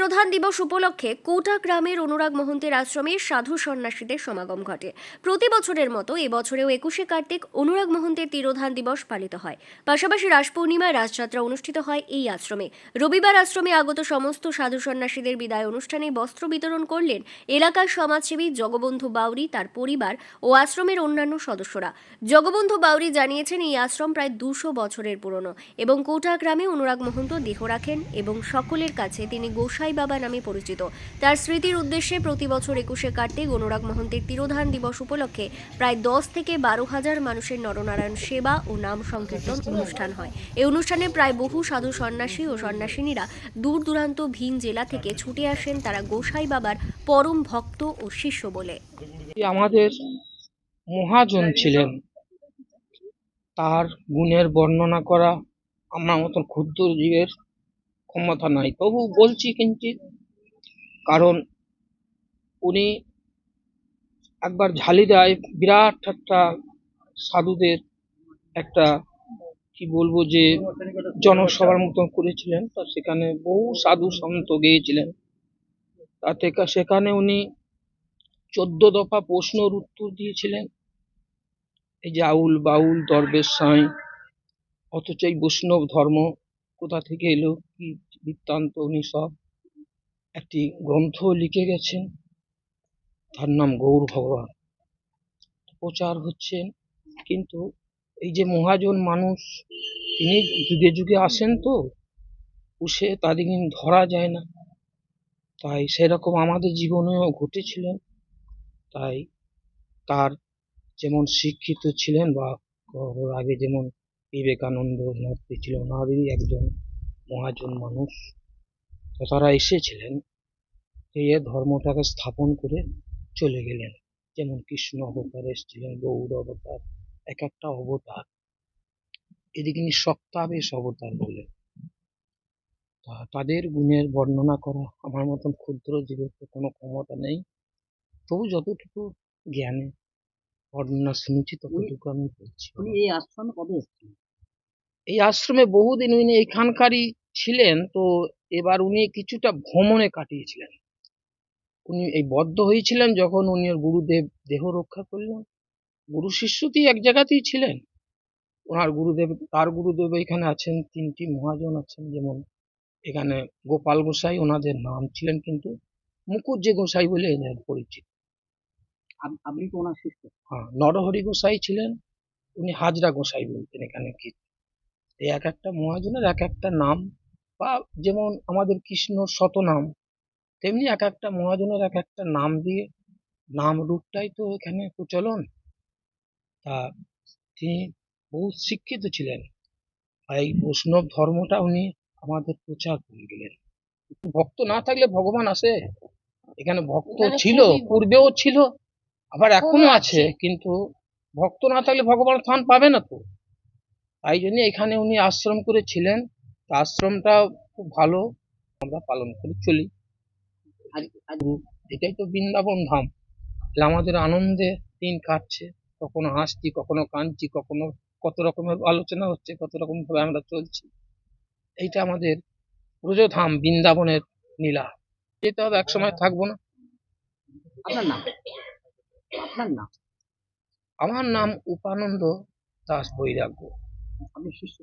তিরোধান দিবস উপলক্ষে কোটা গ্রামের অনুরাগ মহন্তের আশ্রমে সাধু সন্ন্যাসীদের সমাগম ঘটে। প্রতি বছরের মতো এবছরেও একুশে কার্তিক অনুরাগ মহন্তের তিরোধান দিবস পালিত হয়। পাশাপাশি রাস পূর্ণিমায় রাসযাত্রা অনুষ্ঠিত হয় এই আশ্রমে। রবিবার আশ্রমে আগত সমস্ত সাধু সন্ন্যাসীদের বিদায় অনুষ্ঠানে বস্ত্র বিতরণ করলেন এলাকার সমাজসেবী জগবন্ধু বাউরি, তার পরিবার ও আশ্রমের অন্যান্য সদস্যরা। জগবন্ধু বাউরি জানিয়েছেন, এই আশ্রম প্রায় দুশো বছরের পুরনো এবং কোটা গ্রামে অনুরাগ মহন্ত দেহ রাখেন এবং সকলের কাছে তিনি গোসাই বাবা নামে পরিচিত। তার স্মৃতির উদ্দেশ্যে প্রতি বছর একুশে কার্তিক অনুরাগ মহন্তের তিরোধান দিবস উপলক্ষে প্রায় দশ থেকে বারো হাজার মানুষের নরনারায়ণ সেবা ও নাম সংকীর্তন অনুষ্ঠান হয়। এই অনুষ্ঠানে প্রায় বহু সাধু সন্ন্যাসী ও সন্ন্যাসিনীরা দূর দূরান্ত ভিন জেলা থেকে ছুটে আসেন তারা গোসাই বাবার পরম ভক্ত ও শিষ্য বলে। আমাদের মহাজন ছিলেন। তার গুণের বর্ণনা করা আমার মতন ক্ষুদ্র জীবের ক্ষমতা নাই। তবু বলছি কিঞ্চিত কারণ উনি একবার ঝালিদায় বিরাট একটা সাধুদের একটা, কি বলব যে, জনসভার মতন করেছিলেন। তা সেখানে বহু সাধু সন্ত গিয়েছিলেন। তাতে সেখানে উনি চোদ্দ দফা প্রশ্নর উত্তর দিয়েছিলেন। এই যে আউল বাউল, দরবেশ সাঁই, অথচ এই বৈষ্ণব ধর্ম কোথা থেকে এলো, কি বৃত্তান্ত, উনি সব একটি গ্রন্থ লিখে গেছেন। তার নাম গৌর ভগবান। প্রচার হচ্ছেন কিন্তু এই যে মহাজন মানুষ, তিনি যুগে যুগে আসেন তো, উসে তাদের ধরা যায় না। তাই সেরকম আমাদের জীবনেও ঘটেছিলেন। তাই তার যেমন শিক্ষিত ছিলেন বা আগে যেমন বিবেকানন্দ মূর্তি ছিল ওনারই একজন মহাজন মানুষ। তো তারা এসেছিলেন এই ধর্মটাকে স্থাপন করে চলে গেলেন। যেমন কৃষ্ণ অবতার এসেছিলেন গৌর অবতার, এক একটা অবতার। এদিকে সপ্তাবেশ অবতার বলে তা তাদের গুণের বর্ণনা করা আমার মতন ক্ষুদ্র জীবের কোনো ক্ষমতা নেই। তবু যতটুকু জ্ঞানে বর্ণনা শুনেছি ততটুকু আমি বলছি। উনি এই আশ্রমে কবে এসেছেন এই আশ্রমে বহুদিন উনি এখানকারই ছিলেন তো এবার উনি কিছুটা ভ্রমণে কাটিয়েছিলেন। উনি এই বদ্ধ হয়েছিলেন যখন উনি গুরুদেব দেহ রক্ষা করলেন। গুরু শিষ্যতেই এক জায়গাতেই ছিলেন। ওনার গুরুদেব তার গুরুদেব এখানে আছেন তিনটি মহাজন আছেন যেমন এখানে গোপাল গোসাই ওনাদের নাম ছিলেন কিন্তু মুকুজ্জে গোসাই বলে এনার পরিচিত। আপনি তো ওনার শিষ্য হ্যাঁ নরহরি গোসাই ছিলেন উনি হাজরা গোসাই বলতেন এখানে কি। এই এক একটা মহাজনের এক একটা নাম বা যেমন আমাদের কৃষ্ণ শতনাম তেমনি এক একটা মহাজনের এক একটা নাম দিয়ে নাম রূপটাই তো এখানে প্রচলন। তা তিনি বহু শিক্ষিত ছিলেন। আর এই বৈষ্ণব ধর্মটা উনি আমাদের প্রচার করে গেলেন। ভক্ত না থাকলে ভগবান আসে। এখানে ভক্ত ছিল পূর্বেও ছিল। আবার এখনও আছে কিন্তু ভক্ত না থাকলে ভগবান স্থান পাবে না তো। তাই জন্য এখানে উনি আশ্রম করেছিলেন। তা আশ্রমটা খুব ভালো আমরা পালন করে চলি। এটাই তো বৃন্দাবন ধাম। আমাদের আনন্দে দিন কাটছে। কখনো হাসছি কখনো কাঁদছি কখনো কত রকমের আলোচনা হচ্ছে কত রকম ভাবে আমরা চলছি। এইটা আমাদের ব্রজধাম বৃন্দাবনের নীলা। যেতে হবে একসময় থাকব না। আপনার নাম? আপনার নাম? আমার নাম উপানন্দ দাস বৈরাগ্য। আমি শিষ্য